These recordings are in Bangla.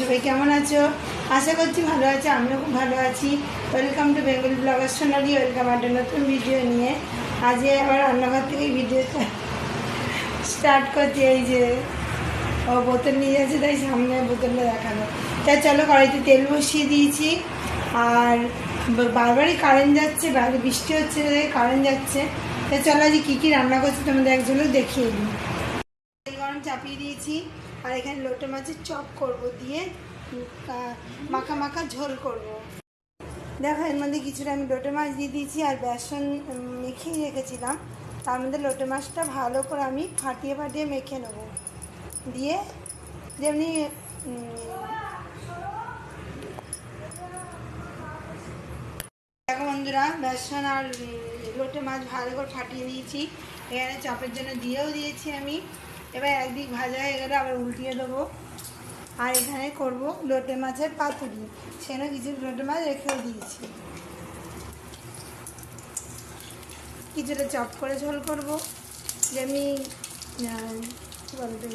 সবাই কেমন আছো? আশা করছি ভালো আছো, আমিও খুব ভালো আছি। Welcome to Bengali blogger Sonali welcome একটা নতুন ভিডিও নিয়ে। আজকে আবার রান্নাঘর থেকে ভিডিওটা স্টার্ট করছি, এই যে, ও বোতল নিয়ে যাচ্ছে, তাই সামনে বোতলটা দেখানো তাই চলো কড়াইতে তেল বসিয়ে দিয়েছি। আর বারবারই কারেন্ট যাচ্ছে বাইরে বৃষ্টি হচ্ছে, কারেন্ট যাচ্ছে। তাই চলো আজ কী কী রান্না করছি তোমাদের এক ঝলক দেখিয়ে দিই। চাপিয়ে দিয়েছি। আর এখানে লোটে মাছের চপ করব দিয়ে মাখা মাখা ঝোল করব। দেখো, এর মধ্যে কিছুটা আমি লোটে মাছ দিয়ে দিয়েছি আর বেসন মেখেই রেখেছিলাম। তার মধ্যে লোটে মাছটা ভালো করে আমি ফাটিয়ে ফাটিয়ে মেখে নেব। দিয়ে যেমনি দেখো বন্ধুরা, বেসন আর লোটে মাছ ভালো করে ফাটিয়ে দিয়েছি এখানে চপের জন্য দিয়েও দিয়েছি আমি। এবার একদিক ভাজা হয়ে গেলে আবার উল্টিয়ে দেবো। আর এখানে করব লোটে মাছের পাতুরি। সেখানে কিছু লোটে মাছ রেখেও দিয়েছি। কিছুটা চপ করে ঝোল করব। যেমনি কী বলতো,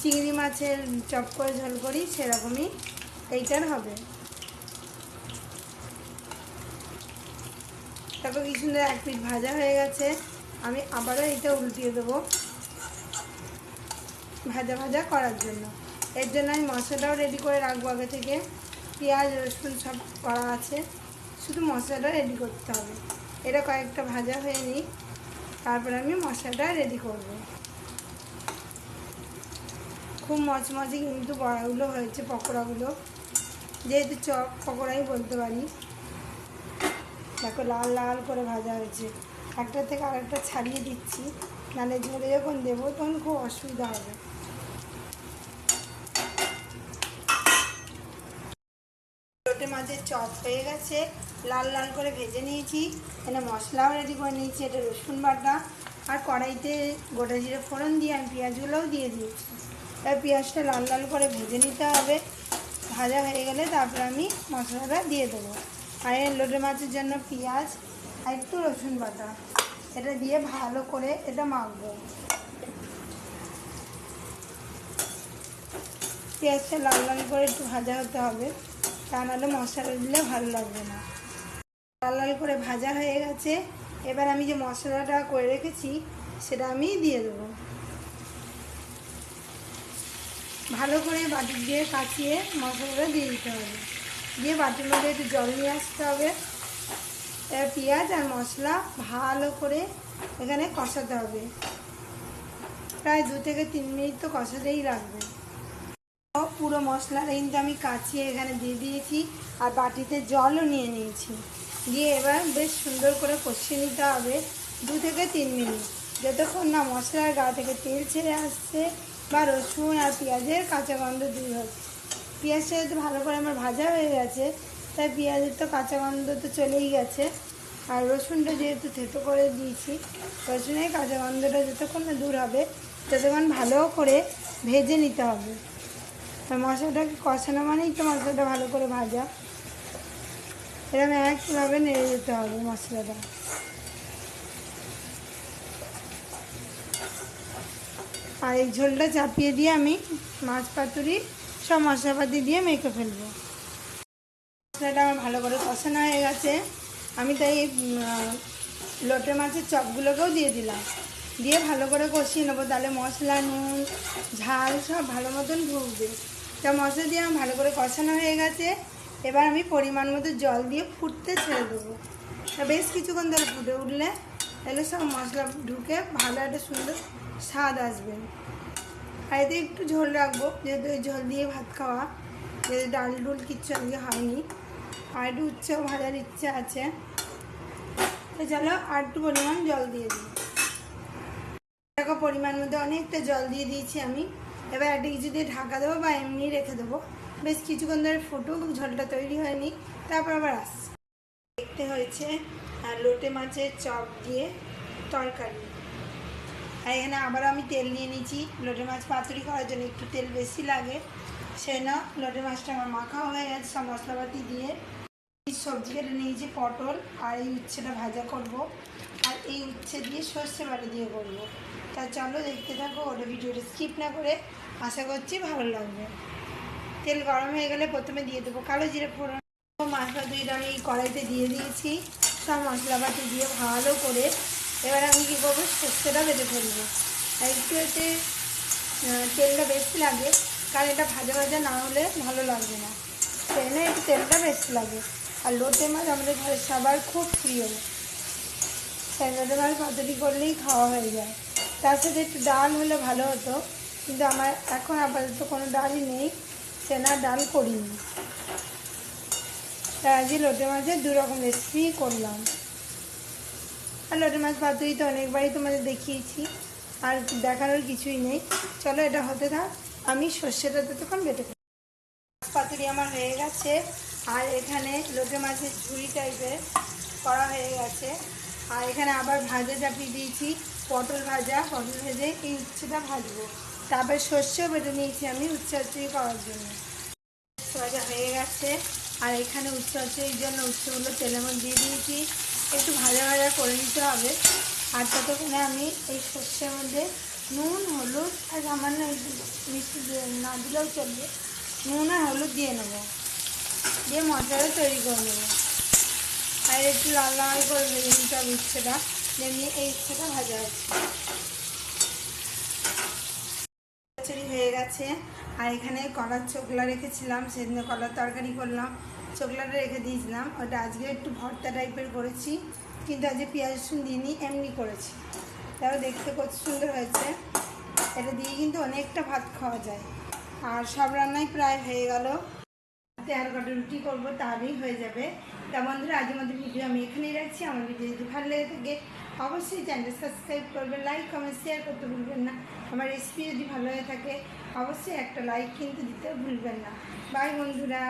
চিংড়ি মাছের চপ করে ঝোল করি, সেরকমই এইটার হবে। তারপর কি এক পিঠ ভাজা হয়ে গেছে। আমি আবারও এটা উল্টিয়ে দেবো। ভাজা ভাজা করার জন্য। এর জন্য আমি মশলাটাও রেডি করে রাখব আগে থেকে। পেঁয়াজ, রসুন সব করা আছে। শুধু মশলাটা রেডি করতে হবে। এটা কয়েকটা ভাজা হয়ে নিই তারপর আমি মশলাটা রেডি করব। খুব মচমচে কিন্তু বড়াগুলো হয়েছে, পকোড়াগুলো। যেহেতু চপ, পকোড়াই বলতে পারি। দেখো লাল লাল করে ভাজা হয়েছে। একটা থেকে আরেকটা ছাড়িয়ে দিচ্ছি। নাহলে ঝরে যখন দেবো তখন খুব অসুবিধা হবে। মাছের চপ হয়ে গেছে। লাল লাল করে ভেজে নিয়েছি। এখানে মশলাও রেডি করে নিয়েছি, এটা রসুন বাটা। আর কড়াইতে গোটা জিরে ফোড়ন দিয়ে আমি পেঁয়াজগুলোও দিয়ে দিয়েছি। তাই পেঁয়াজটা লাল লাল করে ভেজে নিতে হবে। ভাজা হয়ে গেলে তারপর আমি মশলাটা দিয়ে দেবো। আর এই লোটে মাছের জন্য পেঁয়াজ আর একটু রসুন বাটা। এটা দিয়ে ভালো করে এটা মাখবো। পেঁয়াজটা লাল লাল করে একটু ভাজা হতে হবে। তা নাহলে মশলা দিলে ভালো লাগবে না। লাল লাল করে ভাজা হয়ে গেছে। এবার আমি যে মশলাটা করে রেখেছি, সেটা আমি দিয়ে দেবো। ভালো করে বাটি দিয়ে কাচিয়ে মশলাটা দিয়ে দিতে হবে। দিয়ে বাটির মধ্যে একটু জল নিয়ে আসতে হবে। এবার পেঁয়াজ আর মশলা ভালো করে এখানে কষাতে হবে। প্রায় দু থেকে তিন মিনিট তো কষাতেই লাগবে। পুরো মশলাটা কিন্তু আমি কাচিয়ে এখানে দিয়ে দিয়েছি আর বাটিতে জলও নিয়ে নিয়েছি। দিয়ে এবার বেশ সুন্দর করে কষিয়ে নিতে হবে দু থেকে তিন মিনিট। যতক্ষণ না মশলার গা থেকে তেল ছেড়ে আসছে বা রসুন আর পেঁয়াজের কাঁচা গন্ধ দূর হচ্ছে। পেঁয়াজটা যেহেতু ভালো করে আমার ভাজা হয়ে গেছে, তাই পেঁয়াজের তো কাঁচা গন্ধ তো চলেই গেছে। আর রসুনটা যেহেতু থেতো করে দিয়েছি, রসুনের কাঁচা গন্ধটা যতক্ষণ না দূর হবে, ততক্ষণ ভালো করে ভেজে নিতে হবে। মশলাটাকে কষানো মানেই তো মশলাটা ভালো করে ভাজা। এরকম একভাবে নেড়ে যেতে হবে মশলাটা। আর এই ঝোলটা চাপিয়ে দিয়ে আমি মাছ পাতুরি, সব মশলাপাতি দিয়ে মেখে ফেলব। মশলাটা আমার ভালো করে কষানো হয়ে গেছে। আমি তাই লোটে মাছের চপগুলোকেও দিয়ে দিলাম। দিয়ে ভালো করে কষিয়ে নেব। তাহলে মশলা, নুন, ঝাল সব ভালো মতন ঢুকবে। তা মশলা দিয়ে আমার ভালো করে কষানো হয়ে গেছে। এবার আমি পরিমাণ মতো জল দিয়ে ফুটতে ছেড়ে দেবো। বেশ কিছুক্ষণ ধরে ফুটে উঠলে তাহলে সব মশলা ঢুকে ভালো একটা সুন্দর স্বাদ আসবে। আর এতে একটু ঝোল রাখব, যেহেতু ঝোল দিয়ে ভাত খাওয়া, যেহেতু ডাল ডুল কিচ্ছু আজকে হয়নি। আর একটু উচ্ছেও ভাজার ইচ্ছে আছে। তো চলো আর একটু পরিমাণ জল দিয়ে দিই। দেখো পরিমাণ মধ্যে অনেকটা জল দিয়ে দিয়েছি আমি। এবার কিছু দিয়ে ঢাকা দেবো বা এমনি রেখে দেবো। বেশ কিছুক্ষণ ধরে ফুটুক, ঝোলটা তৈরি হয়নি। তারপর আবার আসছে। দেখতে হয়েছে, আর লোটে মাছের চপ দিয়ে তরকারি। আর এখানে আবার আমি তেল নিয়ে নিয়েছি। লোটে মাছ পাতুরি করার জন্য একটু তেল বেশি লাগে। সেই না লোটে মাছটা আমার মাখা হয়ে গেছে সব মশলাপাতি দিয়ে। সবজি কেটে নিয়েছি পটল আর এই উচ্ছেটা ভাজা করব। আর এই উচ্ছে দিয়ে সর্ষে বাটা দিয়ে করব। তা চলো দেখতে থাকো, ওটা ভিডিওটা স্কিপ না করে আশা করছি ভালো লাগবে। তেল গরম হয়ে গেলে প্রথমে দিয়ে দেবো কালো জিরে ফোড়ন, মশলা দুইটা আমি কড়াইতে দিয়ে দিয়েছি। সব মশলাপাতি দিয়ে ভালো করে এবার আমি কী করব, সর্ষেটা বেটে ফেলব। আর একটু হচ্ছে তেলটা বেশি লাগে, কারণ এটা ভাজা ভাজা না হলে ভালো লাগবে না। ট্রেনে একটু তেলটা বেশি লাগে। আর লোটে মাছ আমাদের ঘরে সবার খুব প্রিয়। তাই লোটে মাছ পাতুরি করলেই খাওয়া হয়ে যায়। তার সাথে একটু ডাল হলে ভালো হতো, কিন্তু আমার এখন আপাতত কোনো ডালই নেই, চেনা ডাল করিনি। তাই আজকে লোটে মাছের দু রকম রেসিপি করলাম। আর লোটে মাছ পাতুরি তো অনেকবারই তোমাদের দেখিয়েছি, আর দেখানোর কিছুই নেই। চলো এটা হতে থাক, আমি সর্ষেটা ততক্ষণ বেটে পাতুরি আমার হয়ে গেছে আর এখানে লোকে মাছের ঝুড়ি টাইপের করা হয়ে গেছে। আর এখানে আবার ভাজা চাপিয়ে দিয়েছি, পটল ভাজা, পটল ভেজে এই উচ্ছেটা ভাজবো। তারপরে সর্ষেও বেটে নিয়েছি আমি উচ্ছে করার জন্য। ভাজা হয়ে গেছে। আর এখানে উচ্ছে জন্য উচ্ছেগুলো তেলের মধ্যে দিয়ে দিয়েছি। একটু ভাজা ভাজা করে নিতে হবে। আর ততক্ষণে আমি এই সর্ষের মধ্যে নুন, হলুদ আর সামান্য মিষ্টি না দিলেও চলবে। নুন আর হলুদ দিয়ে নেব। দিয়ে মশলাটা তৈরি করে নেব। আর একটু লাল লাল করে ভেজে নিতে হবে উচ্ছেটা যেমনি এই উচ্ছেটা ভাজা আছে হয়ে গেছে। আর এখানে কলার চোখলা রেখেছিলাম সেদিন কলার তরকারি করলাম। চোখলাটা রেখে দিয়েছিলাম। ওটা আজকে একটু ভর্তা টাইপের করেছি, কিন্তু আজকে পেঁয়াজ রসুন দিইনি, এমনি করেছি। তাও দেখতে কত সুন্দর হয়েছে। এটা দিয়ে কিন্তু অনেকটা ভাত খাওয়া যায়। আর সব রান্নাই প্রায় হয়ে গেল। কটা রুটি করব, তাহলেই হয়ে যাবে। তা বন্ধুরা আজ আমাদের ভিডিও আমি এখানেই রাখছি। আমার ভিডিও যদি ভালো লেগে থাকে, অবশ্যই চ্যানেল সাবস্ক্রাইব করবেন লাইক কমেন্ট শেয়ার করতে ভুলবেন না। আমার রেসিপি যদি ভালো হয়ে থাকে, অবশ্যই একটা লাইক কিন্তু দিতে ভুলবেন না। বাই বন্ধুরা।